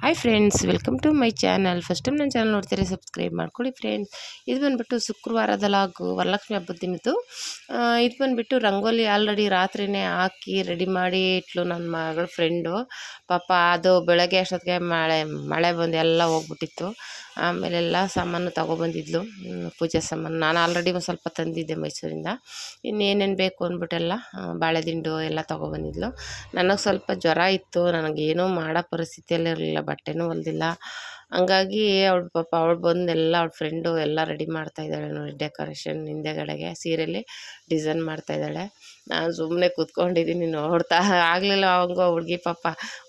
Hi friends welcome to my channel first time ನನ್ನ channel ನೋಡ್ತೀರಿ subscribe ಮಾಡ್ಕೊಳ್ಳಿ friends ಇದು ಬಂದುಬಿಟ್ಟು ಶುಕ್ರವಾರದ ಲಾಗು, ವರಲಕ್ಷ್ಮಿ ಹಬ್ಬದ ದಿನದ್ದು. ಇದು ಬಂದುಬಿಟ್ಟು ರಂಗೋಲಿ ಆಲ್ರೆಡಿ ರಾತ್ರಿನೇ ಹಾಕಿ ರೆಡಿ ಮಾಡಿ ಇಟ್ಲು ನನ್ನ ಮಗಳ ಫ್ರೆಂಡು ಪಾಪ ಅದು ಬೆಳಗ್ಗೆ ಅಷ್ಟೊತ್ತಿಗೆ ಮಳೆ ಮಳೆ ಬಂದು ಎಲ್ಲ ಹೋಗ್ಬಿಟ್ಟಿತ್ತು. ಆಮೇಲೆ ಎಲ್ಲ ಸಾಮಾನು ತಗೊಬಂದಿದ್ಲು ಪೂಜಾ ಸಾಮಾನು. ನಾನು ಆಲ್ರೆಡಿ ಒಂದು ಸ್ವಲ್ಪ ತಂದಿದ್ದೆ ಮೈಸೂರಿಂದ. ಇನ್ನೇನೇನು ಬೇಕು ಅಂದ್ಬಿಟ್ಟೆಲ್ಲ ಬಾಳೆದಿಂಡು ಎಲ್ಲ ತೊಗೊಬಂದಿದ್ಲು. ನನಗೆ ಸ್ವಲ್ಪ ಜ್ವರ ಇತ್ತು ನನಗೇನೂ ಮಾಡೋ ಪರಿಸ್ಥಿತಿಯಲ್ಲಿ ಇರಲಿಲ್ಲ, ಬಟ್ಟೆನೂ ಹೊಲ್ದಿಲ್ಲ. ಹಂಗಾಗಿ ಅವಳು ಪಾಪ ಅವಳು ಬಂದು ಎಲ್ಲ ಅವಳ ಫ್ರೆಂಡು ಎಲ್ಲ ರೆಡಿ ಮಾಡ್ತಾ ಇದ್ದಾಳೆ ನೋಡಿ ಡೆಕೋರೇಷನ್ ಹಿಂದೆಗಡೆಗೆ ಸೀರೆಯಲ್ಲಿ ಡಿಸೈನ್ ಮಾಡ್ತಾಯಿದ್ದಾಳೆ ನಾನು ಸುಮ್ಮನೆ ಕೂತ್ಕೊಂಡಿದ್ದೀನಿ ನೋಡ್ತಾ, ಆಗಲಿಲ್ಲ ಅವಂಗೂ ಹುಡುಗಿ ಪಾಪ.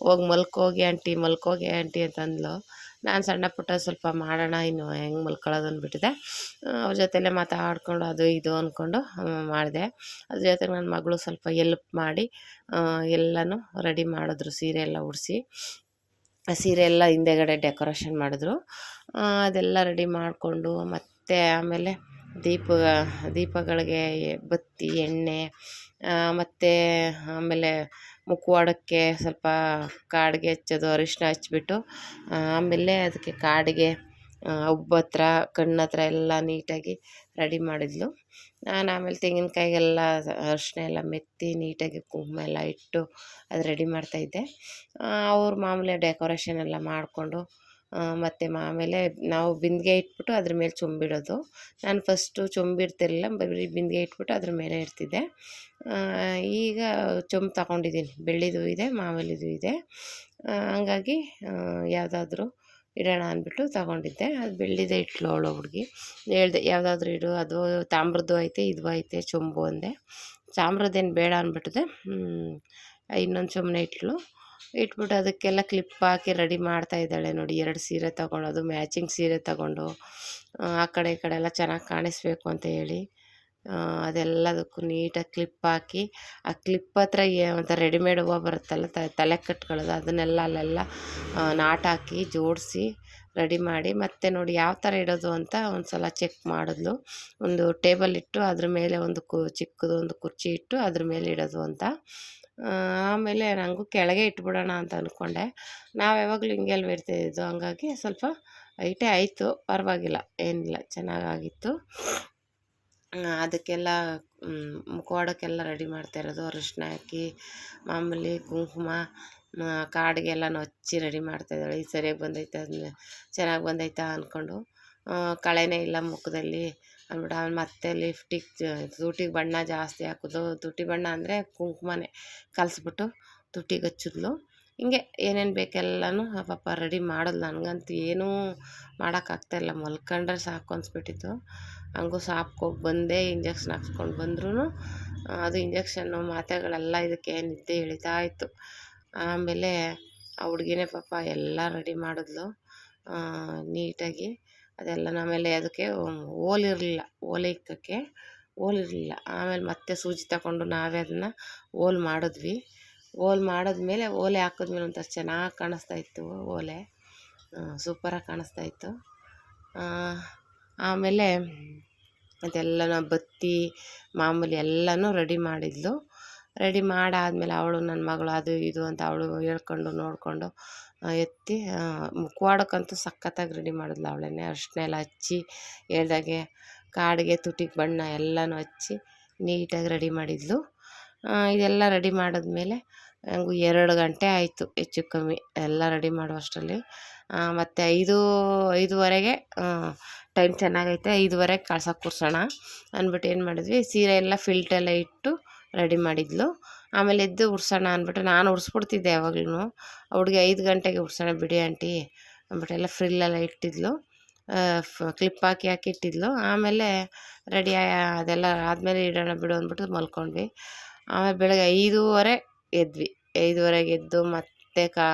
ಹೋಗಿ ಮಲ್ಕೋಗಿ ಆಂಟಿ ಮಲ್ಕೋಗಿ ಆಂಟಿ ಅಂತಂದ್ಲು. ನಾನು ಸಣ್ಣ ಪುಟ್ಟ ಸ್ವಲ್ಪ ಮಾಡೋಣ, ಇನ್ನು ಹೆಂಗೆ ಮಲ್ಕೊಳ್ಳೋದು ಅಂದ್ಬಿಟ್ಟಿದೆ ಅವ್ರ ಜೊತೆಲೇ ಮಾತಾಡ್ಕೊಂಡು ಅದು ಇದು ಅಂದ್ಕೊಂಡು ಮಾಡಿದೆ. ಅದ್ರ ಜೊತೆಗೆ ನನ್ನ ಮಗಳು ಸ್ವಲ್ಪ ಎಲ್ಪ್ ಮಾಡಿ ಎಲ್ಲನೂ ರೆಡಿ ಮಾಡಿದ್ರು, ಸೀರೆ ಎಲ್ಲ ಉಡಿಸಿ. ಸೀರೆ ಎಲ್ಲ ಹಿಂದೆಗಡೆ ಡೆಕೋರೇಷನ್ ಮಾಡಿದ್ರು. ಅದೆಲ್ಲ ರೆಡಿ ಮಾಡಿಕೊಂಡು, ಮತ್ತು ಆಮೇಲೆ ದೀಪ, ದೀಪಗಳಿಗೆ ಬತ್ತಿ, ಎಣ್ಣೆ ಮತ್ತು ಆಮೇಲೆ ಮುಖವಾಡಕ್ಕೆ ಸ್ವಲ್ಪ ಕಾಡಿಗೆ ಹಚ್ಚೋದು ಅರಿಶಿನ ಹಚ್ಬಿಟ್ಟು ಆಮೇಲೆ ಅದಕ್ಕೆ ಕಾಡಿಗೆ ಉಬ್ಬತ್ರ ಕಣ್ಣು ಎಲ್ಲ ನೀಟಾಗಿ ರೆಡಿ ಮಾಡಿದ್ಲು. ನಾನು ಆಮೇಲೆ ತೆಂಗಿನಕಾಯಿಗೆಲ್ಲ ಅರಿಶಿನ ಎಲ್ಲ ಮೆತ್ತಿ ನೀಟಾಗಿ ಕುಂಕುಮ ಎಲ್ಲ ಇಟ್ಟು ಅದು ರೆಡಿ ಮಾಡ್ತಾಯಿದ್ದೆ ಅವ್ರು ಮಾಮೂಲಿ ಡೆಕೋರೇಷನ್ ಎಲ್ಲ ಮಾಡಿಕೊಂಡು ಮತ್ತು ಆಮೇಲೆ ನಾವು ಬಿಂದಿಗೆ ಇಟ್ಬಿಟ್ಟು ಅದ್ರ ಮೇಲೆ ಚೊಂಬಿಡೋದು. ನಾನು ಫಸ್ಟು ಚೊಂಬಿಡ್ತಿರಲಿಲ್ಲ, ಬರೀ ಬಿಂದಿಗೆ ಇಟ್ಬಿಟ್ಟು ಅದ್ರ ಮೇಲೆ ಇಡ್ತಿದ್ದೆ. ಈಗ ಚೊಂಬು ತಗೊಂಡಿದ್ದೀನಿ ಬೆಳ್ಳಿದು ಇದೆ ಮಾಮೂಲಿದು ಇದೆ. ಹಂಗಾಗಿ ಯಾವುದಾದ್ರೂ ಇಡೋಣ ಅಂದ್ಬಿಟ್ಟು ತಗೊಂಡಿದ್ದೆ. ಅದು ಬೆಳ್ಳಿದೆ ಇಟ್ಲು ಅವಳು ಹುಡುಗಿ. ಹೇಳ್ದೆ, ಯಾವುದಾದ್ರೂ ಇಡು. ಅದು ತಾಮ್ರದ್ದು ಐತೆ, ಇದು ಐತೆ, ಚೊಂಬು ಅಂದೆ. ತಾಮ್ರದ್ದೇನು ಬೇಡ ಅಂದ್ಬಿಟ್ಟಿದೆ ಇನ್ನೊಂದು ಸುಮ್ಮನೆ ಇಟ್ಲು. ಇಟ್ಬಿಟ್ಟು ಅದಕ್ಕೆಲ್ಲ ಕ್ಲಿಪ್ ಹಾಕಿ ರೆಡಿ ಮಾಡ್ತಾ ಇದ್ದಾಳೆ ನೋಡಿ. ಎರಡು ಸೀರೆ ತಗೊಳ್ಳೋದು ಮ್ಯಾಚಿಂಗ್ ಸೀರೆ ತಗೊಂಡು ಆ ಕಡೆ, ಈ ಕಡೆ ಎಲ್ಲ ಚೆನ್ನಾಗಿ ಕಾಣಿಸ್ಬೇಕು ಅಂತ ಹೇಳಿ. ಅದೆಲ್ಲದಕ್ಕೂ ನೀಟಾಗಿ ಕ್ಲಿಪ್ ಹಾಕಿ, ಆ ಕ್ಲಿಪ್ ಹತ್ರ ಒಂಥರ ರೆಡಿಮೇಡ್ ಹೂವು ಬರುತ್ತಲ್ಲ ತಲೆ ಕಟ್ಕೊಳ್ಳೋದು, ಅದನ್ನೆಲ್ಲ ಅಲ್ಲೆಲ್ಲ ನಾಟ್ ಹಾಕಿ ಜೋಡಿಸಿ ರೆಡಿ ಮಾಡಿ, ಮತ್ತೆ ನೋಡಿ ಯಾವ ಥರ ಇಡೋದು ಅಂತ ಒಂದು ಸಲ ಚೆಕ್ ಮಾಡಿದ್ಲು. ಒಂದು ಟೇಬಲ್ ಇಟ್ಟು ಅದ್ರ ಮೇಲೆ ಒಂದು ಕು, ಚಿಕ್ಕದು ಒಂದು ಕುರ್ಚಿ ಇಟ್ಟು ಅದ್ರ ಮೇಲೆ ಇಡೋದು ಅಂತ. ಆಮೇಲೆ ನನಗೂ ಕೆಳಗೆ ಇಟ್ಬಿಡೋಣ ಅಂತ ಅಂದ್ಕೊಂಡೆ ನಾವು ಯಾವಾಗಲೂ ಹಿಂಗೆ ಅಲ್ವ ಇರ್ತಿದ್ದು ಹಂಗಾಗಿ ಸ್ವಲ್ಪ ಐಟೇ ಆಯಿತು, ಪರವಾಗಿಲ್ಲ, ಏನಿಲ್ಲ, ಚೆನ್ನಾಗಾಗಿತ್ತು. ಅದಕ್ಕೆಲ್ಲ ಮುಖವಾಡಕ್ಕೆಲ್ಲ ರೆಡಿ ಮಾಡ್ತಾ ಇರೋದು. ಅರಿಶಿನ ಹಾಕಿ ಮಾಮೂಲಿ ಕುಂಕುಮ ಕಾಡಿಗೆಲ್ಲ ಹಚ್ಚಿ ರೆಡಿ ಮಾಡ್ತಾಯಿದ್ದಾಳೆ ಇದು ಸರಿಯಾಗಿ ಬಂದೈತೆ ಚೆನ್ನಾಗಿ ಬಂದೈತಾ ಅಂದ್ಕೊಂಡು ಕಳೆನೇ ಇಲ್ಲ ಮುಖದಲ್ಲಿ ಅಂದ್ಬಿಟ್ಟು ಆಮೇಲೆ ಮತ್ತೆ ಲಿಫ್ಟಿಗೆ ತುಟಿಗೆ ಬಣ್ಣ ಜಾಸ್ತಿ ಹಾಕೋದು. ತುಟಿ ಬಣ್ಣ ಅಂದರೆ ಕುಂಕುಮನೇ ಕಲಸ್ಬಿಟ್ಟು ತುಟಿಗೆ ಹಚ್ಚಿದ್ಲು. ಹಿಂಗೆ ಏನೇನು ಬೇಕೆಲ್ಲನೂ ಪಾಪ ರೆಡಿ ಮಾಡೋದು ನನಗಂತೂ ಏನೂ ಮಾಡೋಕ್ಕಾಗ್ತಾಯಿಲ್ಲ ಮಲ್ಕೊಂಡ್ರೆ ಸಾಕು ಅನ್ಸ್ಬಿಟ್ಟಿತ್ತು. ಹಂಗೂ ಸಾಪ್ಗೆ ಹೋಗಿ ಬಂದೆ ಇಂಜೆಕ್ಷನ್ ಹಾಕ್ಸ್ಕೊಂಡು ಬಂದ್ರೂ ಅದು ಇಂಜೆಕ್ಷನ್ನು ಮಾತ್ರೆಗಳೆಲ್ಲ ಇದಕ್ಕೆ ನಿದ್ದೆ ಎಳಿತಾ ಇತ್ತು. ಆಮೇಲೆ ಆ ಹುಡುಗಿನೇ ಪಾಪ ಎಲ್ಲ ರೆಡಿ ಮಾಡಿದ್ಲು ನೀಟಾಗಿ. ಅದೆಲ್ಲ ಆಮೇಲೆ ಅದಕ್ಕೆ ಓಲಿರಲಿಲ್ಲ ಓಲೆ ಇಕ್ಕಕ್ಕೆ ಓಲಿರಲಿಲ್ಲ ಆಮೇಲೆ ಮತ್ತೆ ಸೂಜಿ ತಗೊಂಡು ನಾವೇ ಅದನ್ನು ಓಲ್ ಮಾಡಿದ್ವಿ. ಓಲ್ ಮಾಡಿದ್ಮೇಲೆ ಓಲೆ ಹಾಕಿದ್ಮೇಲೆ ಒಂಥರ ಚೆನ್ನಾಗಿ ಕಾಣಿಸ್ತಾ ಇತ್ತು ಓಲೆ. ಸೂಪರಾಗಿ ಕಾಣಿಸ್ತಾ ಇತ್ತು. ಆಮೇಲೆ ಅದೆಲ್ಲನೂ ಬತ್ತಿ, ಮಾಮೂಲಿ ಎಲ್ಲನೂ ರೆಡಿ ಮಾಡಿದ್ಲು. ರೆಡಿ ಮಾಡಾದ್ಮೇಲೆ ಅವಳು ನನ್ನ ಮಗಳು ಅದು ಇದು ಅಂತ ಅವಳು ಹೇಳ್ಕೊಂಡು ನೋಡಿಕೊಂಡು ಎತ್ತಿ ಮುಖವಾಡಕ್ಕಂತೂ ಸಖತ್ತಾಗಿ ರೆಡಿ ಮಾಡಿದ್ಲು ಅವಳೇನೆ ಅರಿಶಿನ ಎಲ್ಲ ಹಚ್ಚಿ ಹೇಳ್ದಾಗೆ ಕಾಡಿಗೆ ತುಟಿಗೆ ಬಣ್ಣ ಎಲ್ಲನೂ ಹಚ್ಚಿ ನೀಟಾಗಿ ರೆಡಿ ಮಾಡಿದ್ಲು. ಇದೆಲ್ಲ ರೆಡಿ ಮಾಡಿದ್ಮೇಲೆ ನನಗೂ ಎರಡು ಗಂಟೆ ಆಯಿತು ಹೆಚ್ಚು ಕಮ್ಮಿ ಎಲ್ಲ ರೆಡಿ ಮಾಡುವಷ್ಟರಲ್ಲಿ. ಮತ್ತು ಐದು, ಐದುವರೆಗೆ ಟೈಮ್ ಚೆನ್ನಾಗೈತೆ ಐದುವರೆಗೆ ಕಳ್ಸೋಕೆ ಕೂರ್ಸೋಣ ಅಂದ್ಬಿಟ್ಟು ಏನು ಮಾಡಿದ್ವಿ, ಸೀರೆ ಎಲ್ಲ ಫಿಲ್ಟೆಲ್ಲ ಇಟ್ಟು ರೆಡಿ ಮಾಡಿದ್ಲು. ಆಮೇಲೆ ಎದ್ದು ಉಡ್ಸೋಣ ಅಂದ್ಬಿಟ್ಟು ನಾನು ಉಡ್ಸ್ಬಿಡ್ತಿದ್ದೆ ಯಾವಾಗ್ಲೂ ಹುಡುಗಿ ಐದು ಗಂಟೆಗೆ ಉಡ್ಸೋಣ ಬಿಡಿ ಆಂಟಿ ಅಂದ್ಬಿಟ್ಟು ಎಲ್ಲ ಫ್ರಿಲ್ಲೆಲ್ಲ ಇಟ್ಟಿದ್ಲು. ಕ್ಲಿಪ್ ಹಾಕಿ ಹಾಕಿ ಇಟ್ಟಿದ್ಲು. ಆಮೇಲೆ ರೆಡಿ ಅದೆಲ್ಲ ಆದಮೇಲೆ ಇಡೋಣ ಬಿಡು ಅಂದ್ಬಿಟ್ಟು ಮಲ್ಕೊಂಡ್ವಿ. ಆಮೇಲೆ ಬೆಳಗ್ಗೆ ಐದೂವರೆ ಎದ್ವಿ. ಐದುವರೆಗೆ ಎದ್ದು ಮತ್ತೆ ಕಾ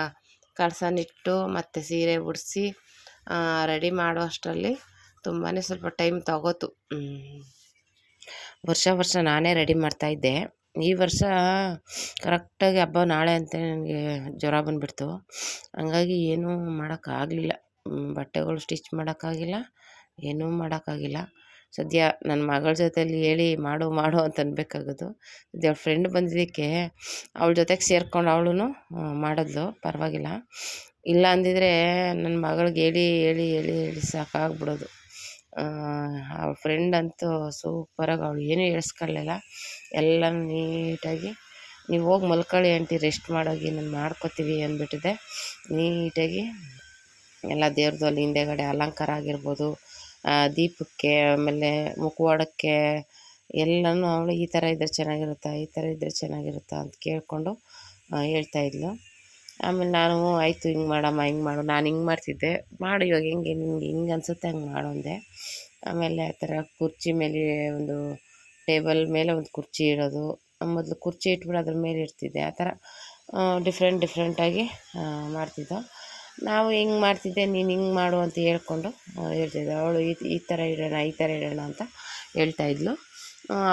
ಕಳ್ಸನಿಟ್ಟು ಮತ್ತೆ ಸೀರೆ ಉಡಿಸಿ ರೆಡಿ ಮಾಡುವಷ್ಟರಲ್ಲಿ ತುಂಬಾ ಸ್ವಲ್ಪ ಟೈಮ್ ತಗೋತು. ವರ್ಷ ವರ್ಷ ನಾನೇ ರೆಡಿ ಮಾಡ್ತಾಯಿದ್ದೆ ಈ ವರ್ಷ ಕರೆಕ್ಟಾಗಿ ಹಬ್ಬ ನಾಳೆ ಅಂತ ನನಗೆ ಜ್ವರ ಬಂದುಬಿಡ್ತು. ಹಂಗಾಗಿ ಏನೂ ಮಾಡೋಕ್ಕಾಗಲಿಲ್ಲ. ಬಟ್ಟೆಗಳು ಸ್ಟಿಚ್ ಮಾಡೋಕ್ಕಾಗಿಲ್ಲ, ಏನೂ ಮಾಡೋಕ್ಕಾಗಿಲ್ಲ. ಸದ್ಯ ನನ್ನ ಮಗಳ ಜೊತೆಯಲ್ಲಿ ಹೇಳಿ ಮಾಡು ಮಾಡು ಅಂತ ಅನ್ಬೇಕಾಗೋದು. ಸದ್ಯ ಅವ್ಳ ಫ್ರೆಂಡ್ ಬಂದಿದ್ದಕ್ಕೆ ಅವಳ ಜೊತೆಗೆ ಸೇರ್ಕೊಂಡು ಅವಳು ಮಾಡಿದ್ಲು. ಪರವಾಗಿಲ್ಲ. ಇಲ್ಲ ಅಂದಿದ್ರೆ ನನ್ನ ಮಗಳಿಗೆ ಹೇಳಿ ಹೇಳಿ ಹೇಳಿ ಹೇಳಿ ಸಾಕಾಗ್ಬಿಡೋದು. ಅವಳ ಫ್ರೆಂಡ್ ಅಂತೂ ಸೂಪರಾಗಿ ಅವಳು ಏನೂ ಹೇಳ್ಸ್ಕೊಳ್ಳಿಲ್ಲ ಎಲ್ಲ ನೀಟಾಗಿ, ನೀವು ಹೋಗಿ ಮಲ್ಕೊಳ್ಳಿ ಆಂಟಿ ರೆಸ್ಟ್ ಮಾಡೋಗಿ, ನಾನು ಮಾಡ್ಕೊತೀವಿ ಅಂದ್ಬಿಟ್ಟಿದೆ. ನೀಟಾಗಿ, ಎಲ್ಲ ದೇವ್ರದ್ದು ಅಲ್ಲಿ ಹಿಂದೆಗಡೆ ಅಲಂಕಾರ ಆಗಿರ್ಬೋದು. ದೀಪಕ್ಕೆ, ಆಮೇಲೆ ಮುಖವಾಡಕ್ಕೆ ಎಲ್ಲನೂ ಅವಳು ಈ ಥರ ಇದ್ದರೆ ಚೆನ್ನಾಗಿರುತ್ತಾ, ಈ ಥರ ಇದ್ದರೆ ಚೆನ್ನಾಗಿರುತ್ತಾ ಅಂತ ಕೇಳಿಕೊಂಡು ಹೇಳ್ತಾಯಿದ್ಲು ಆಮೇಲೆ ನಾನು, ಆಯಿತು, ಹಿಂಗೆ ಮಾಡಮ್ಮ, ಹಿಂಗೆ ಮಾಡು. ನಾನು ಹಿಂಗೆ ಮಾಡ್ತಿದ್ದೆ. ಮಾಡು ಇವಾಗ, ಹೆಂಗೆ, ನಿಂಗೆ, ಹಿಂಗೆ ಅನಿಸುತ್ತೆ, ಹಂಗೆ ಮಾಡೋಂದೆ ಆಮೇಲೆ ಆ ಥರ ಕುರ್ಚಿ ಮೇಲೆ ಒಂದು ಟೇಬಲ್ ಮೇಲೆ ಒಂದು ಕುರ್ಚಿ ಇಡೋದು. ಮೊದಲು ಕುರ್ಚಿ ಇಟ್ಬಿಟ್ಟು ಅದ್ರ ಮೇಲೆ ಇರ್ತಿದ್ದೆ ಆ ಥರ ಡಿಫ್ರೆಂಟ್ ಡಿಫ್ರೆಂಟಾಗಿ ಮಾಡ್ತಿದ್ದೋ. ನಾವು ಹಿಂಗೆ ಮಾಡ್ತಿದ್ದೆ, ನೀನು ಹಿಂಗೆ ಮಾಡು ಅಂತ ಹೇಳ್ಕೊಂಡು ಹೇಳ್ತಿದ್ದೆ. ಅವಳು ಈ ಈ ಥರ ಇಡೋಣ, ಈ ಥರ ಇಡೋಣ ಅಂತ ಹೇಳ್ತಾಯಿದ್ಲು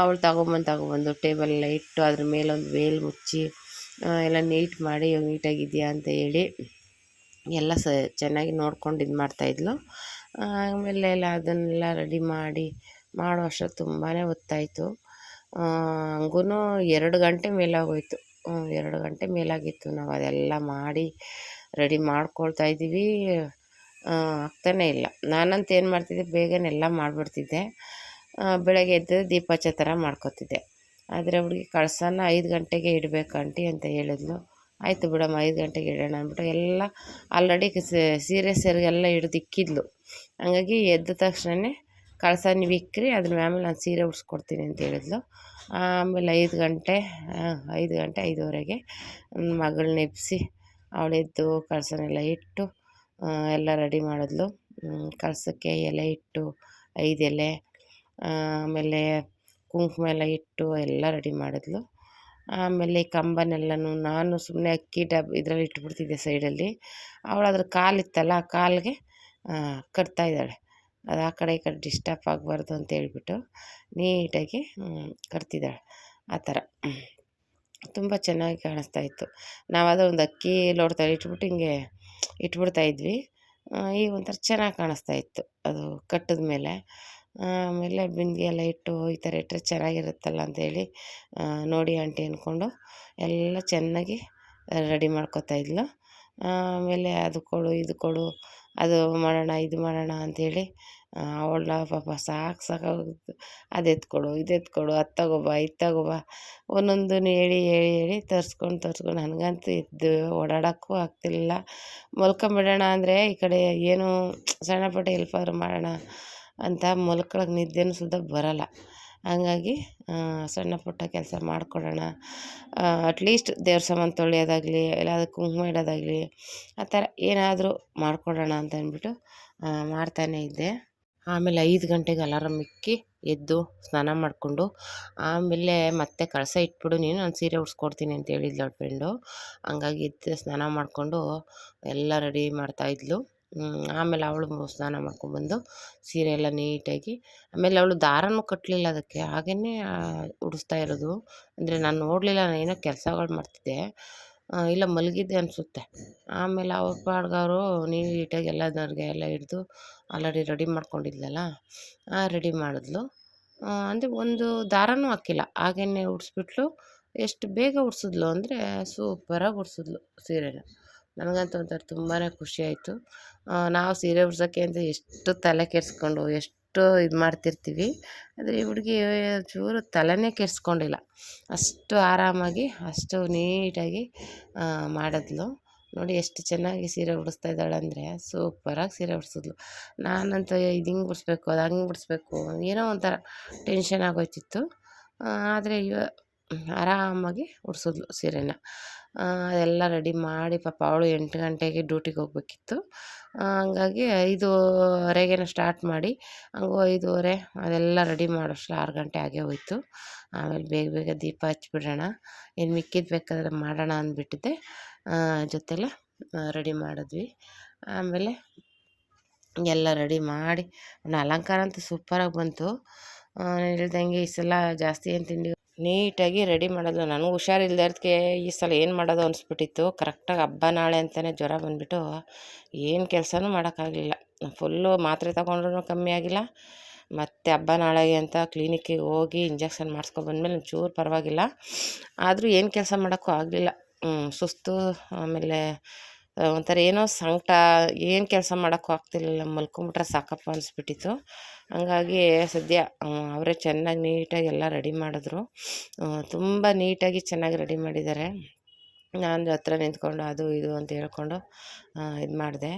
ಅವಳು ತಗೊಂಬಂದು ತಗೊಂಬಂದು ಟೇಬಲೆಲ್ಲ ಇಟ್ಟು ಅದ್ರ ಮೇಲೊಂದು ವೇಲ್ ಮುಚ್ಚಿ ಎಲ್ಲ ನೀಟ್ ಮಾಡಿ ನೀಟಾಗಿದೆಯಾ ಅಂತ ಹೇಳಿ ಎಲ್ಲ ಸ, ಚೆನ್ನಾಗಿ ನೋಡ್ಕೊಂಡು ಇದು ಮಾಡ್ತಾಯಿದ್ಲು ಆಮೇಲೆ ಎಲ್ಲ ಅದನ್ನೆಲ್ಲ ರೆಡಿ ಮಾಡಿ, ಮಾಡೋ ತುಂಬಾ ಹೊತ್ತಾಯಿತು. ಹಂಗೂ ಎರಡು ಗಂಟೆ ಮೇಲಾಗೋಯ್ತು. ಎರಡು ಗಂಟೆ ಮೇಲಾಗಿತ್ತು. ನಾವು ಅದೆಲ್ಲ ಮಾಡಿ ರೆಡಿ ಮಾಡ್ಕೊಳ್ತಾ ಇದ್ದೀವಿ. ಆಗ್ತಾನೇ ಇಲ್ಲ. ನಾನಂತ ಏನು ಮಾಡ್ತಿದ್ದೆ, ಬೇಗನೆ ಎಲ್ಲ ಮಾಡಿಬಿಡ್ತಿದ್ದೆ. ಬೆಳಗ್ಗೆ ಎದ್ದು ದೀಪ ಥರ ಮಾಡ್ಕೊತಿದ್ದೆ. ಆದರೆ ಹುಡುಗಿ ಕಳಸನ ಐದು ಗಂಟೆಗೆ ಇಡಬೇಕು ಆಂಟಿ ಅಂತ ಹೇಳಿದ್ಲು. ಆಯಿತು ಬಿಡಮ್ಮ, ಐದು ಗಂಟೆಗೆ ಇಡೋಣ ಅಂದ್ಬಿಟ್ಟು ಎಲ್ಲ ಆಲ್ರೆಡಿ ಸೀರೆ ಎಲ್ಲ ಹಿಡ್ದು ಇಕ್ಕಿದ್ಲು. ಹಂಗಾಗಿ ಎದ್ದ ತಕ್ಷಣವೇ ಕಳಸ ನೀವು ಇಕ್ಕಿರಿ ಅದ್ರ ಆಮೇಲೆ ನಾನು ಸೀರೆ ಉಡ್ಸ್ಕೊಡ್ತೀನಿ ಅಂತ ಹೇಳಿದ್ಲು. ಆಮೇಲೆ ಐದು ಗಂಟೆ ಐದು ಗಂಟೆ ಐದುವರೆಗೆ ಮಗಳನ್ನ ಎಬ್ಬಿಸಿ ಅವಳೆದ್ದು ಕಳಸನೆಲ್ಲ ಇಟ್ಟು ಎಲ್ಲ ರೆಡಿ ಮಾಡಿದ್ಲು. ಕಳಸಕ್ಕೆ ಎಲೆ ಇಟ್ಟು, ಐದು ಎಲೆ ಆಮೇಲೆ ಕುಂಕುಮ ಎಲ್ಲ ಇಟ್ಟು ಎಲ್ಲ ರೆಡಿ ಮಾಡಿದ್ಲು. ಆಮೇಲೆ ಕಂಬನೆಲ್ಲನೂ ನಾನು ಸುಮ್ಮನೆ ಅಕ್ಕಿ ಡಬ್ ಇದರಲ್ಲಿ ಇಟ್ಬಿಡ್ತಿದ್ದೆ ಸೈಡಲ್ಲಿ. ಅವಳು ಅದ್ರ ಕಾಲಿತ್ತಲ್ಲ, ಆ ಕಾಲಿಗೆ ಕಟ್ತಾಯಿದ್ದಾಳೆ ಅದು ಆ ಕಡೆ ಈ ಕಡೆ ಡಿಸ್ಟರ್ಬ್ ಆಗಬಾರ್ದು ಅಂತ ಹೇಳ್ಬಿಟ್ಟು ನೀಟಾಗಿ ಕಟ್ತಿದ್ದಾಳೆ. ಆ ಥರ. ತುಂಬ ಚೆನ್ನಾಗಿ ಕಾಣಿಸ್ತಾ ಇತ್ತು. ಒಂದು ಅಕ್ಕಿ ಲೋಟದಲ್ಲಿ ಇಟ್ಬಿಟ್ಟು ಹಿಂಗೆ ಇಟ್ಬಿಡ್ತಾ ಇದ್ವಿ. ಈಗ ಒಂಥರ ಚೆನ್ನಾಗಿ ಕಾಣಿಸ್ತಾ ಇತ್ತು. ಅದು ಕಟ್ಟಿದ ಮೇಲೆ. ಆಮೇಲೆ ಬಿಂದಿಗೆ ಎಲ್ಲ ಇಟ್ಟು ಈ ಥರ ಇಟ್ಟರೆ ಚೆನ್ನಾಗಿರುತ್ತಲ್ಲ ಅಂಥೇಳಿ ನೋಡಿ ಆಂಟಿ ಅಂದ್ಕೊಂಡು ಎಲ್ಲ ಚೆನ್ನಾಗಿ ರೆಡಿ ಮಾಡ್ಕೊತಾ ಇದ್ಲು. ಆಮೇಲೆ ಅದು ಕೊಡು, ಇದು ಕೊಡು ಅದು ಮಾಡೋಣ, ಇದು ಮಾಡೋಣ ಅಂಥೇಳಿ ಅವಳ ಪಾಪ ಸಾಕು ಸಾಕಾಗೋಗಿತ್ತು. ಅದು ಎತ್ಕೊಡು, ಇದು ಎತ್ಕೊಡು, ಅದು ತಗೋಬಾ, ಇದು ತಗೋಬಾ, ಒಂದೊಂದನ್ನು ಹೇಳಿ ಹೇಳಿ ಹೇಳಿ ತರಿಸ್ಕೊಂಡು ತರಿಸ್ಕೊಂಡು ನನಗಂತೂ ಇದ್ದು ಓಡಾಡೋಕ್ಕೂ ಆಗ್ತಿರ್ಲಿಲ್ಲ. ಮಲ್ಕೊಂಬಿಡೋಣ ಅಂದರೆ ಈ ಕಡೆ ಏನು ಸಣ್ಣ ಪುಟ್ಟ ಹೆಲ್ಪಾದ್ರು ಮಾಡೋಣ ಅಂತ ಮಲ್ಕೊಳಕ್ಕೆ ನಿದ್ದೆನೂ ಸುದ ಬರೋಲ್ಲ. ಹಂಗಾಗಿ ಸಣ್ಣ ಪುಟ್ಟ ಕೆಲಸ ಮಾಡಿಕೊಡೋಣ. ಅಟ್ಲೀಸ್ಟ್ ದೇವ್ರ ಸಾಮಾನು ತೊಳೆಯೋದಾಗಲಿ ಇಲ್ಲಾದ್ರೆ ಕುಂಕುಮ ಇಡೋದಾಗಲಿ, ಆ ಥರ ಏನಾದರೂ ಮಾಡಿಕೊಡೋಣ ಅಂತ ಅಂದ್ಬಿಟ್ಟು ಮಾಡ್ತಾನೇ ಇದ್ದೆ. ಆಮೇಲೆ ಐದು ಗಂಟೆಗೆ ಅಲಾರಮ್ ಇಕ್ಕಿ ಎದ್ದು ಸ್ನಾನ ಮಾಡಿಕೊಂಡು, ಆಮೇಲೆ ಮತ್ತೆ ಕಳಸ ಇಟ್ಬಿಡು, ನೀನು ನಾನು ಸೀರೆ ಉಡ್ಸ್ಕೊಡ್ತೀನಿ ಅಂತ ಹೇಳಿದ್ಲು ಫ್ರೆಂಡು ಹಂಗಾಗಿ ಎದ್ದು ಸ್ನಾನ ಮಾಡಿಕೊಂಡು, ಎಲ್ಲ ರೆಡಿ ಮಾಡ್ತಾಯಿದ್ಲು ಆಮೇಲೆ ಅವಳು ಸ್ನಾನ ಮಾಡ್ಕೊಂಡ್ಬಂದು ಸೀರೆ ಎಲ್ಲ ನೀಟಾಗಿ, ಆಮೇಲೆ ಅವಳು ದಾರನೂ ಕಟ್ಟಲಿಲ್ಲ ಅದಕ್ಕೆ ಹಾಗೇ ಉಡಿಸ್ತಾ ಇರೋದು. ಅಂದರೆ ನಾನು ನೋಡಲಿಲ್ಲ, ನಾನು ಏನೋ ಕೆಲಸಗಳು ಮಾಡ್ತಿದ್ದೆ. ಇಲ್ಲ ಮಲಗಿದ್ದೆ ಅನಿಸುತ್ತೆ. ಆಮೇಲೆ ಅವ್ರ ಪಾಡ್ಗವರು ನೀಟಾಗಿ ಎಲ್ಲ ನನಗೆ ಎಲ್ಲ ಹಿಡಿದು ಆಲ್ರೆಡಿ ರೆಡಿ ಮಾಡ್ಕೊಂಡಿದ್ಲಲ್ಲ ರೆಡಿ ಮಾಡಿದ್ಲು. ಅಂದರೆ ಒಂದು ದಾರನೂ ಹಾಕಿಲ್ಲ ಹಾಗೆಯೇ ಉಡಿಸ್ಬಿಟ್ಲು. ಎಷ್ಟು ಬೇಗ ಉಡ್ಸಿದ್ಲು ಅಂದರೆ ಸೂಪರಾಗಿ ಉಡ್ಸಿದ್ಲು ಸೀರೆನ. ನನಗಂತೂ ಒಂಥರ ತುಂಬಾ ಖುಷಿಯಾಯಿತು ನಾವು ಸೀರೆ ಉಡ್ಸೋಕ್ಕೆ ಅಂತ ಎಷ್ಟು ತಲೆ ಕೆಡಿಸ್ಕೊಂಡು ಎಷ್ಟು ಇದು ಮಾಡ್ತಿರ್ತೀವಿ. ಆದರೆ ಈ ಹುಡುಗಿ ಚೂರು ತಲೆನೇ ಕೆಡಿಸ್ಕೊಂಡಿಲ್ಲ. ಅಷ್ಟು ಆರಾಮಾಗಿ, ಅಷ್ಟು ನೀಟಾಗಿ ಮಾಡಿದ್ಲು. ನೋಡಿ ಎಷ್ಟು ಚೆನ್ನಾಗಿ ಸೀರೆ ಉಡಿಸ್ತಾ ಇದ್ದಾಳೆ ಅಂದರೆ ಸೂಪರಾಗಿ ಸೀರೆ ಉಡಿಸಿದ್ಲು. ನಾನಂತೂ ಇದು ಹಿಂಗೆ ಬಿಡಿಸ್ಬೇಕು ಅದು ಹಂಗೆ ಬಿಡಿಸ್ಬೇಕು ಏನೋ ಒಂಥರ ಟೆನ್ಷನ್ ಆಗೋಯ್ತಿತ್ತು. ಆದರೆ ಇವ ಆರಾಮಾಗಿ ಉಡಿಸಿದ್ಲು ಸೀರೆನ. ಅದೆಲ್ಲ ರೆಡಿ ಮಾಡಿ ಪಾಪ ಅವಳು ಎಂಟು ಗಂಟೆಗೆ ಡ್ಯೂಟಿಗೆ ಹೋಗ್ಬೇಕಿತ್ತು. ಹಂಗಾಗಿ ಐದುವರೆಗೇನ ಸ್ಟಾರ್ಟ್ ಮಾಡಿ, ಹಂಗು ಐದೂವರೆ ಅದೆಲ್ಲ ರೆಡಿ ಮಾಡೋಷ್ಟು ಆರು ಗಂಟೆ ಆಗೇ ಹೋಯ್ತು. ಆಮೇಲೆ ಬೇಗ ಬೇಗ ದೀಪ ಹಚ್ಬಿಡೋಣ, ಇನ್ನು ಮಿಕ್ಕಿದ್ದು ಬೇಕಾದ್ರೆ ಮಾಡೋಣ ಅಂದ್ಬಿಟ್ಟಿದ್ದೆ. ಜೊತೆಲೆ ರೆಡಿ ಮಾಡಿದ್ವಿ. ಆಮೇಲೆ ಎಲ್ಲ ರೆಡಿ ಮಾಡಿ ಅಲಂಕಾರ ಅಂತೂ ಸೂಪರಾಗಿ ಬಂತು. ಹೇಳ್ದಂಗೆ ಈ ಸಲ ಜಾಸ್ತಿ ಏನು ತಿಂಡಿ ನೀಟಾಗಿ ರೆಡಿ ಮಾಡೋದು ನನಗೆ ಹುಷಾರಿಲ್ದಕ್ಕೆ ಈ ಸಲ ಏನು ಮಾಡೋದು ಅನಿಸ್ಬಿಟ್ಟಿತ್ತು. ಕರೆಕ್ಟಾಗಿ ಹಬ್ಬ ನಾಳೆ ಅಂತಲೇ ಜ್ವರ ಬಂದುಬಿಟ್ಟು ಏನು ಕೆಲಸನೂ ಮಾಡೋಕ್ಕಾಗಲಿಲ್ಲ. ಫುಲ್ಲು ಮಾತ್ರೆ ತಗೊಂಡ್ರೂ ಕಮ್ಮಿ ಆಗಿಲ್ಲ. ಮತ್ತು ಹಬ್ಬ ನಾಳೆಗೆ ಅಂತ ಕ್ಲಿನಿಕ್ಕಿಗೆ ಹೋಗಿ ಇಂಜೆಕ್ಷನ್ ಮಾಡಿಸ್ಕೊ ಬಂದಮೇಲೆ ಒಂಚೂರು ಪರವಾಗಿಲ್ಲ. ಆದರೂ ಏನು ಕೆಲಸ ಮಾಡೋಕ್ಕೂ ಆಗಲಿಲ್ಲ. ಸುಸ್ತು, ಆಮೇಲೆ ಒಂಥರ ಏನೋ ಸಂಕಟ, ಏನು ಕೆಲಸ ಮಾಡೋಕ್ಕೂ ಆಗ್ತಿರ್ಲಿಲ್ಲ, ಮಲ್ಕೊಂಬಿಟ್ರೆ ಸಾಕಪ್ಪ ಅನಿಸ್ಬಿಟ್ಟಿತ್ತು. ಹಂಗಾಗಿ ಸದ್ಯ ಅವರೇ ಚೆನ್ನಾಗಿ ನೀಟಾಗಿ ಎಲ್ಲ ರೆಡಿ ಮಾಡಿದ್ರು. ತುಂಬ ನೀಟಾಗಿ ಚೆನ್ನಾಗಿ ರೆಡಿ ಮಾಡಿದ್ದಾರೆ. ನಾನು ಹತ್ರ ನಿಂತ್ಕೊಂಡು ಅದು ಇದು ಅಂತ ಹೇಳ್ಕೊಂಡು ಇದು ಮಾಡಿದೆ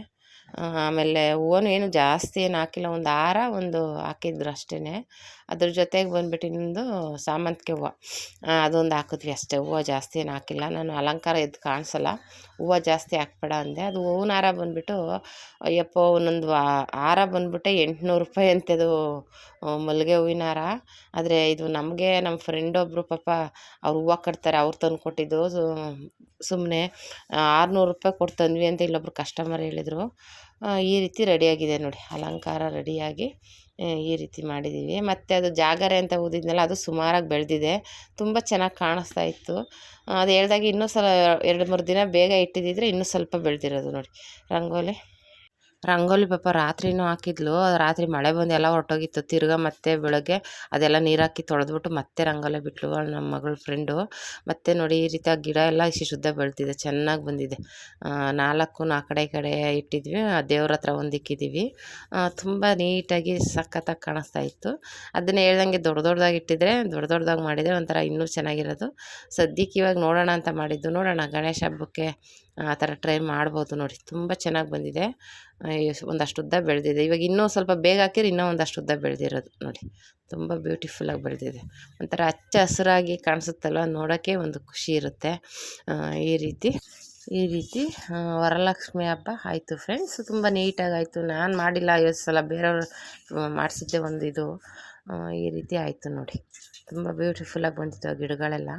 ಆಮೇಲೆ ಹೂವನು ಏನು ಜಾಸ್ತಿ ಏನು ಹಾಕಿಲ್ಲ, ಒಂದು ಹಾರ ಒಂದು ಹಾಕಿದ್ರು ಅಷ್ಟೇ ಅದ್ರ ಜೊತೆಗೆ ಬಂದ್ಬಿಟ್ಟು ಇನ್ನೊಂದು ಸಾಮಂತಿಗೆ ಹೂವು. ಅದೊಂದು ಹಾಕಿದ್ವಿ ಅಷ್ಟೇ. ಹೂವು ಜಾಸ್ತಿ ಏನು ಹಾಕಿಲ್ಲ. ನಾನು ಅಲಂಕಾರ ಎದ್ದು ಕಾಣಿಸಲ್ಲ. ಹೂವು ಜಾಸ್ತಿ ಹಾಕ್ಬೇಡ ಅಂದೆ. ಅದು ಹೂವಿನ ಹಾರ ಬಂದುಬಿಟ್ಟು, ಅಯ್ಯಪ್ಪ, ಒಂದೊಂದು ಹಾರ ಬಂದ್ಬಿಟ್ಟೆ ಎಂಟುನೂರು ರೂಪಾಯಿ ಅಂತದು ಮಲ್ಲಿಗೆ ಹೂವಿನ ಹಾರ. ಆದರೆ ಇದು ನಮಗೆ ನಮ್ಮ ಫ್ರೆಂಡ್ ಒಬ್ಬರು ಪಾಪ ಅವ್ರು ಹೂವು ಕಟ್ತಾರೆ, ಅವ್ರು ತಂದು ಕೊಟ್ಟಿದ್ದು. ಸುಮ್ಮನೆ ಆರುನೂರು ರೂಪಾಯಿ ಕೊಟ್ಟು ತಂದ್ವಿ ಅಂತ ಇಲ್ಲೊಬ್ರು ಕಸ್ಟಮರ್ ಹೇಳಿದರು. ಈ ರೀತಿ ರೆಡಿಯಾಗಿದೆ ನೋಡಿ. ಅಲಂಕಾರ ರೆಡಿಯಾಗಿ ಈ ರೀತಿ ಮಾಡಿದ್ದೀವಿ. ಮತ್ತು ಅದು ಜಾಗರೆ ಅಂತ ಊದಿದ್ನಲ್ಲ ಅದು ಸುಮಾರಾಗಿ ಬೆಳೆದಿದೆ. ತುಂಬ ಚೆನ್ನಾಗಿ ಕಾಣಿಸ್ತಾ ಇತ್ತು. ಅದು ಹೇಳ್ದಾಗ ಇನ್ನೂ ಸಲ, ಎರಡು ಮೂರು ದಿನ ಬೇಗ ಇಟ್ಟಿದ್ದಿದ್ರೆ ಇನ್ನೂ ಸ್ವಲ್ಪ ಬೆಳೆದಿರೋದು ನೋಡಿ. ರಂಗೋಲಿ. ರಂಗೋಲಿ ಪಾಪ ರಾತ್ರಿನೂ ಹಾಕಿದ್ಲು. ರಾತ್ರಿ ಮಳೆ ಬಂದು ಎಲ್ಲ ಹೊರಟೋಗಿತ್ತು. ತಿರ್ಗಾ ಮತ್ತೆ ಬೆಳಗ್ಗೆ ಅದೆಲ್ಲ ನೀರು ಹಾಕಿ ತೊಳೆದ್ಬಿಟ್ಟು ಮತ್ತೆ ರಂಗೋಲಿ ಬಿಟ್ಲು ನಮ್ಮ ಮಗಳ ಫ್ರೆಂಡು ಮತ್ತೆ ನೋಡಿ ಈ ರೀತಿ ಗಿಡ ಎಲ್ಲ ಇಷ್ಟು ಶುದ್ಧ ಬೆಳೆದಿದೆ. ಚೆನ್ನಾಗಿ ಬಂದಿದೆ. ನಾಲ್ಕು ಆ ಕಡೆ ಈ ಕಡೆ ಇಟ್ಟಿದ್ವಿ. ಆ, ದೇವ್ರ ಹತ್ರ ಒಂದು ಇಕ್ಕಿದ್ದೀವಿ ತುಂಬ ನೀಟಾಗಿ ಸಖತ್ತಾಗಿ ಕಾಣಿಸ್ತಾ ಇತ್ತು. ಅದನ್ನ ಹೇಳ್ದಂಗೆ ದೊಡ್ಡ ದೊಡ್ಡದಾಗಿ ಇಟ್ಟಿದ್ರೆ, ದೊಡ್ಡ ದೊಡ್ಡದಾಗಿ ಮಾಡಿದರೆ ಒಂಥರ ಇನ್ನೂ ಚೆನ್ನಾಗಿರೋದು. ಸದ್ಯಕ್ಕೆ ಇವಾಗ ನೋಡೋಣ ಅಂತ ಮಾಡಿದ್ದು. ನೋಡೋಣ ಗಣೇಶ ಹಬ್ಬಕ್ಕೆ ಆ ಥರ ಟ್ರೈ ಮಾಡ್ಬೋದು ನೋಡಿ, ತುಂಬ ಚೆನ್ನಾಗಿ ಬಂದಿದೆ. ಒಂದಷ್ಟು ಉದ್ದ ಬೆಳೆದಿದೆ. ಇವಾಗ ಇನ್ನೂ ಸ್ವಲ್ಪ ಬೇಗ ಹಾಕಿದ್ರೆ ಇನ್ನೂ ಒಂದಷ್ಟು ಉದ್ದ ಬೆಳೆದಿರೋದು ನೋಡಿ. ತುಂಬ ಬ್ಯೂಟಿಫುಲ್ಲಾಗಿ ಬೆಳೆದಿದೆ. ಒಂಥರ ಹಚ್ಚ ಹಸಿರಾಗಿ ಕಾಣಿಸುತ್ತಲ್ವ ನೋಡೋಕ್ಕೆ ಒಂದು ಖುಷಿ ಇರುತ್ತೆ. ಈ ರೀತಿ ಈ ರೀತಿ ವರಲಕ್ಷ್ಮಿ ಹಬ್ಬ ಆಯಿತು ಫ್ರೆಂಡ್ಸ್ ತುಂಬ ನೀಟಾಗಿ ಆಯಿತು ನಾನು ಮಾಡಿಲ್ಲ ಐವತ್ತು ಸಲ ಬೇರೆಯವರು ಮಾಡಿಸಿದ್ದೆ ಒಂದು ಇದು. ಈ ರೀತಿ ಆಯಿತು ನೋಡಿ. ತುಂಬ ಬ್ಯೂಟಿಫುಲ್ಲಾಗಿ ಬಂದಿತ್ತು ಆ ಗಿಡಗಳೆಲ್ಲ.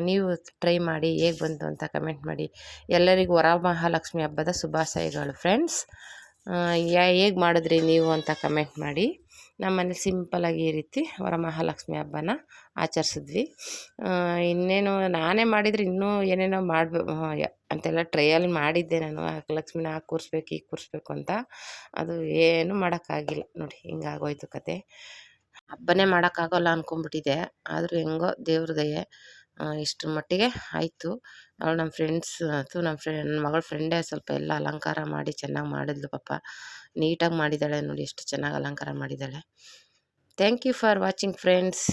ನೀವು ಟ್ರೈ ಮಾಡಿ ಹೇಗೆ ಬಂತು ಅಂತ ಕಮೆಂಟ್ ಮಾಡಿ. ಎಲ್ಲರಿಗೂ ವರಮಹಾಲಕ್ಷ್ಮಿ ಹಬ್ಬದ ಶುಭಾಶಯಗಳು ಫ್ರೆಂಡ್ಸ್ ಯಾ ಹೇಗೆ ಮಾಡಿದ್ರಿ ನೀವು ಅಂತ ಕಮೆಂಟ್ ಮಾಡಿ. ನಮ್ಮನೇಲಿ ಸಿಂಪಲಾಗಿ ಈ ರೀತಿ ವರಮಹಾಲಕ್ಷ್ಮಿ ಹಬ್ಬನ ಆಚರಿಸಿದ್ವಿ. ಆ, ಇನ್ನೇನು ನಾನೇ ಮಾಡಿದರೆ ಇನ್ನೂ ಏನೇನೋ ಮಾಡಬೇಕು ಅಂತೆಲ್ಲ ಟ್ರಯಲ್ ಮಾಡಿದ್ದೆ ನಾನು. ಆ ಲಕ್ಷ್ಮಿನ ಹಾಕಿ ಕೂರಿಸ್ಬೇಕು ಈಗ ಕೂರಿಸ್ಬೇಕು ಅಂತ. ಅದು ಏನೂ ಮಾಡೋಕ್ಕಾಗಿಲ್ಲ. ನೋಡಿ ಹಿಂಗಾಗೋಯ್ತು ಕತೆ. ಹಬ್ಬನೇ ಮಾಡೋಕ್ಕಾಗೋಲ್ಲ ಅಂದ್ಕೊಂಬಿಟ್ಟಿದೆ ಆದರೂ ಹೆಂಗೋ ದೇವ್ರ ದಯೆ. ಆ, ಇಷ್ಟ್ರ ಮಟ್ಟಿಗೆ ಆಯಿತು. ಅವಳು ನಮ್ಮ ಫ್ರೆಂಡ್ಸ್ ಅಥವಾ ನಮ್ಮ ಫ್ರೆ ನನ್ನ ಮಗಳ ಫ್ರೆಂಡೇ ಸ್ವಲ್ಪ ಎಲ್ಲ ಅಲಂಕಾರ ಮಾಡಿ ಚೆನ್ನಾಗಿ ಮಾಡಿದ್ಲು ಪಾಪ. ನೀಟಾಗಿ ಮಾಡಿದ್ದಾಳೆ ನೋಡಿ, ಎಷ್ಟು ಚೆನ್ನಾಗಿ ಅಲಂಕಾರ ಮಾಡಿದ್ದಾಳೆ thank you for watching friends